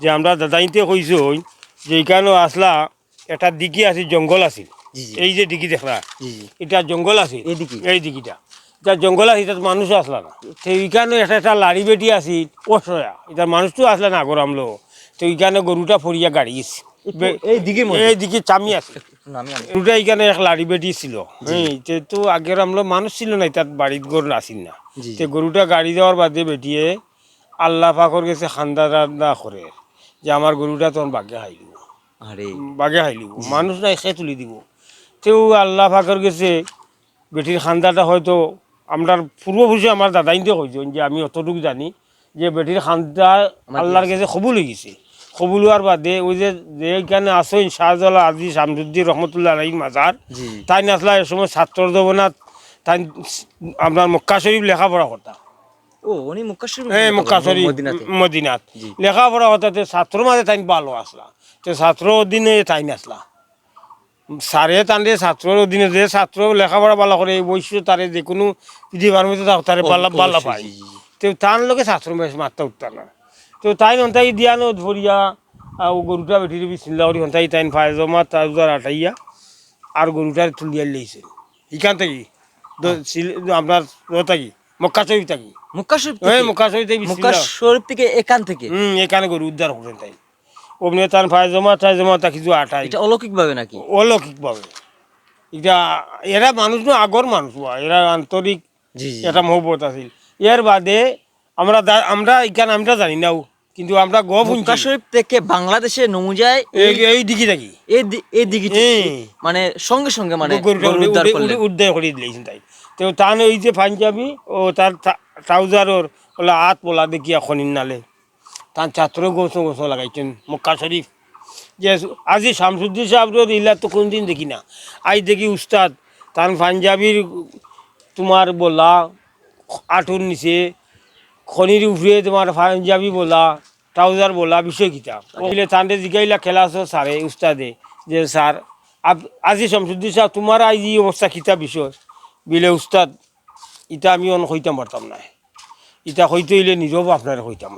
যে আমরা দাদাইতে কইছো যে এখানে আসলা একটা দিঘি আছে জঙ্গল জি এই যে দিঘি দেখলা এটা জঙ্গল আছে। এই দিঘি? এই দিঘিটা। এটা জঙ্গল আছে এটা মানুষ আসলা না। তো এইখানে একটা একটা লাড়ি বেটি আছে অসয়া এটা মানুষ তো আসলে না গরমলো তো এইখানে গরুটা ফরিয়া গাড়ি গেছে। এই- মধ্যে? এই দিকে চামি আছে। গরুটা এখানে এক লাড়ি বেটি ছিল। হ্যাঁ তো আগের আমলো মানুষ ছিল না তার বাড়ির গরু আসিল না। তে গরুটা গাড়ি দেওয়ার বাদে বেটিয়ে আল্লাহ পাকর গেছে খান্দা রান্দা করে। যে আমার গরুটা তখন বাগে হাইলিব আরে বাগে হাইলিব মানুষ নাই সে তুলি দিব। তেও আল্লাহ পাকর গেছে বেটির খান্দাটা হয়তো আমরা পূর্বপুরুষে আমার দাদাই দিয়ে কইছেন যে আমি অতটুকু জানি যে বেটির খান্দা আল্লাহর কাছে কবুল হয়ে গেছে কবুল হওয়ার বাদে ওই যে যেখানে আসেন শাহজালা আজি শামসুদ্দিন রহমতুল্লাহ আলাই মাজার তাই নাচলা এ সময় ছাত্র দেবনাথ তাই আপনার মক্কা শরীফ লেখাপড়া করতা ও উনি মুক্কাশির হ্যাঁ মদিনাতে। লেখাপড়া ছাত্র মাঝে তাই ভালো আসলা। তো ছাত্র অধীনে তাই নাচলা সারে তান্ডে ছাত্রর অধীনে যে ছাত্র লেখাপড়া ভালো করে এই বৈশ্য তারে যে কোনো তারে বালা বালা পায়। তো তার লোকে ছাত্র মাত্রা উঠতা না তো তাই নন্তাই দিয়ানো ধরিয়া আর গরুটা করি হন্তাই তাই ফায় জমা তার আটাইয়া আর গরুটার তুলিয়া লইছে। এখান থেকে? আপনার থাকি? মক্কা শরীফ থাকি। শরীফ হ্যাঁ মক্কা শরীফ থেকে মক্কা শরীফ থেকে এখান থেকে? হুম এখানে গরু উদ্ধার করেন তাই। অমনি তার ফায় জমা তাই জমা তা কিছু আটাই। এটা অলৌকিক ভাবে নাকি? অলৌকিক ভাবে এটা এরা মানুষ না আগর মানুষ এরা আন্তরিক জি মহব্বত আছিল। এর বাদে আমরা আমরা এখানে আমরা জানি নাও কিন্তু আমরা গ শুনছি শরীফ থেকে বাংলাদেশে নমুজায় যায় এই দিকে থাকি। এই দিকে। মানে সঙ্গে সঙ্গে মানে উদ্ধার করে দিলেছেন তাই। তো তান ওই যে পাঞ্জাবি ও তার ট্রাউজারর ওলা হাত পোলা দেখিয়া খনির নালে। তার ছাত্র গোছ গোছ লাগাইছেন মক্কা শরীফ। যে আজি শামসুদ্দিন সাহেবর ইলা তো কোনদিন দেখি না। আজ দেখি উস্তাদ তার পাঞ্জাবির তোমার বলা আঠুর নিচে খনির উপরে তোমার পাঞ্জাবি বলা ট্রাউজার বলা বিষয় কিতা। বলে তান্ডে জিগাইলা খেলা আছো স্যারে উস্তাদে যে স্যার আপ- আজি শামসুদ্দিন স্যার তোমার আজ এই অবস্থা কিতা বিষয়? বিলে উস্তাদ ইটা আমি অন হইতাম পারতাম না ইটা হইতে হইলে নিজেও আপনার হইতাম